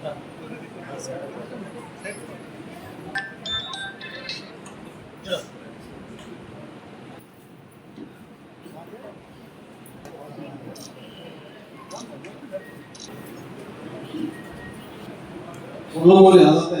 このままでった。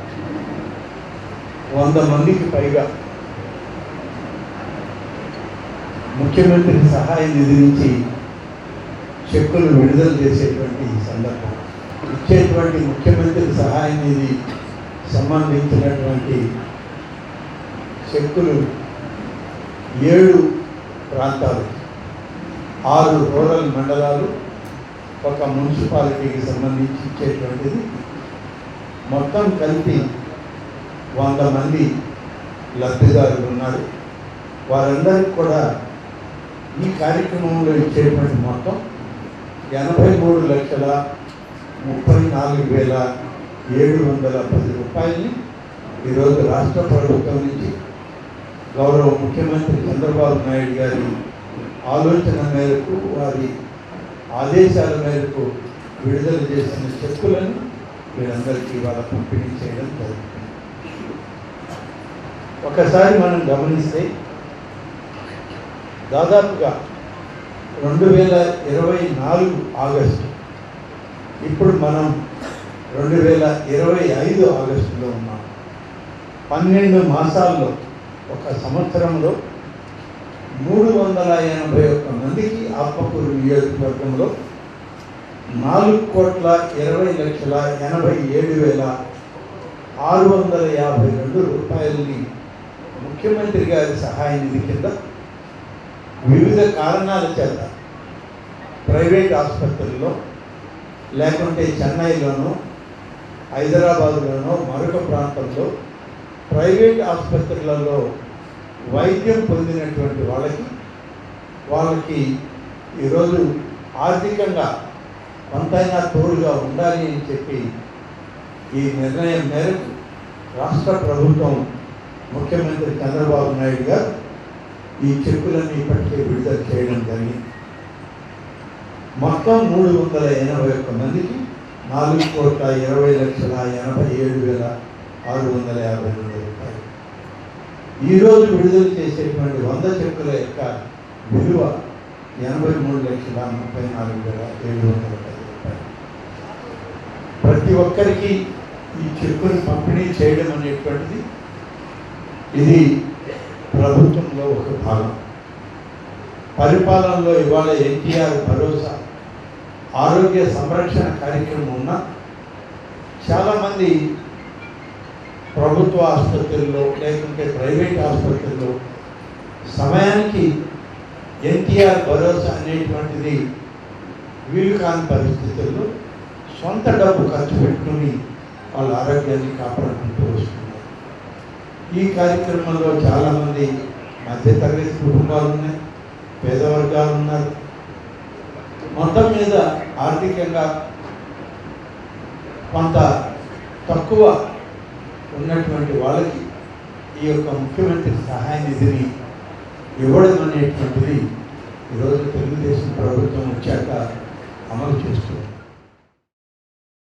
వంద మందికి పైగా. ముఖ్యమంత్రి సహాయ నిధి నుంచి చెక్కులు విడుదల చేసేటువంటి సందర్భం. ఇచ్చేటువంటి ముఖ్యమంత్రి సహాయ నిధి సంబంధించినటువంటి చెక్కులు ఏడు ప్రాంతాలు ఆరు రూరల్ మండలాలు ఒక మున్సిపాలిటీకి సంబంధించి ఇచ్చేటువంటిది. మొత్తం కలిపి వంద మంది లబ్ధిదారులు ఉన్నారు. వారందరికీ కూడా ఈ కార్యక్రమంలో ఇచ్చేటువంటి మొత్తం ఎనభై మూడు లక్షల ముప్పై నాలుగు వేల ఏడు వందల పది రూపాయలని ఈరోజు రాష్ట్ర ప్రభుత్వం నుంచి గౌరవ ముఖ్యమంత్రి చంద్రబాబు నాయుడు గారి ఆలోచన మేరకు వారి ఆదేశాల మేరకు విడుదల చేసిన చెక్కులను వీరందరికీ వాళ్ళ పంపిణీ చేయడం జరుగుతుంది. ఒకసారి మనం గమనిస్తే దాదాపుగా రెండు వేల ఇరవై నాలుగు ఆగస్టు ఇప్పుడు మనం రెండు వేల ఇరవై ఐదు ఆగస్టులో ఉన్నాం. పన్నెండు మాసాల్లో ఒక సంవత్సరంలో మూడు వందల ఎనభై ఒక్క మందికి ఆత్మకూరు నియోజకవర్గంలో నాలుగు కోట్ల ఇరవై లక్షల ఎనభై ఏడు వేల ఆరు వందల యాభై రెండు రూపాయలని ముఖ్యమంత్రి గారి సహాయ నిధి కింద వివిధ కారణాల చేత ప్రైవేట్ ఆసుపత్రుల్లో లేకుంటే చెన్నైలోనో హైదరాబాదులోనో మరొక ప్రాంతంలో ప్రైవేట్ ఆసుపత్రులలో వైద్యం పొందినటువంటి వాళ్ళకి వాళ్ళకి ఈరోజు ఆర్థికంగా కొంతైనా తోడుగా ఉండాలి అని చెప్పి ఈ నిర్ణయం మేరకు రాష్ట్ర ప్రభుత్వం ముఖ్యమంత్రి చంద్రబాబు నాయుడు గారు ఈ చెక్కులన్నీ ఇప్పటికే విడుదల చేయడం జరిగింది. మొత్తం మూడు వందల ఎనభై ఒక్క మందికి నాలుగు కోట్ల ఇరవై లక్షల ఎనభై ఏడు వేల ఆరు వందల యాభై రెండు రూపాయలు. ఈరోజు విడుదల చేసేటువంటి వంద చెక్కుల యొక్క విలువ ఎనభై మూడు లక్షల ముప్పై నాలుగు వేల ఏడు వందల పది రూపాయలు. ప్రతి ఒక్కరికి ఈ చెక్కును పంపిణీ చేయడం అనేటువంటిది ఇది ప్రభుత్వంలో ఒక భాగం. పరిపాలనలో ఇవాళ ఎన్టీఆర్ భరోసా ఆరోగ్య సంరక్షణ కార్యక్రమం ఉన్న చాలామంది ప్రభుత్వ ఆసుపత్రుల్లో లేకుంటే ప్రైవేట్ ఆసుపత్రుల్లో సమయానికి ఎన్టీఆర్ భరోసా అనేటువంటిది వీలు కాని పరిస్థితుల్లో సొంత డబ్బు ఖర్చు పెట్టుకుని వాళ్ళ ఆరోగ్యాన్ని కాపాడుకుంటూ వస్తుంది ఈ కార్యక్రమంలో చాలామంది మధ్యతరగతి కుటుంబాలు ఉన్నాయి పేదవర్గాలు ఉన్నారు. మొత్తం మీద ఆర్థికంగా కొంత తక్కువ ఉన్నటువంటి వాళ్ళకి ఈ యొక్క ముఖ్యమంత్రి సహాయ నిధిని ఇవ్వడం అనేటువంటిది ఈరోజు తెలుగుదేశం ప్రభుత్వం వచ్చాక అమలు చేస్తుంది.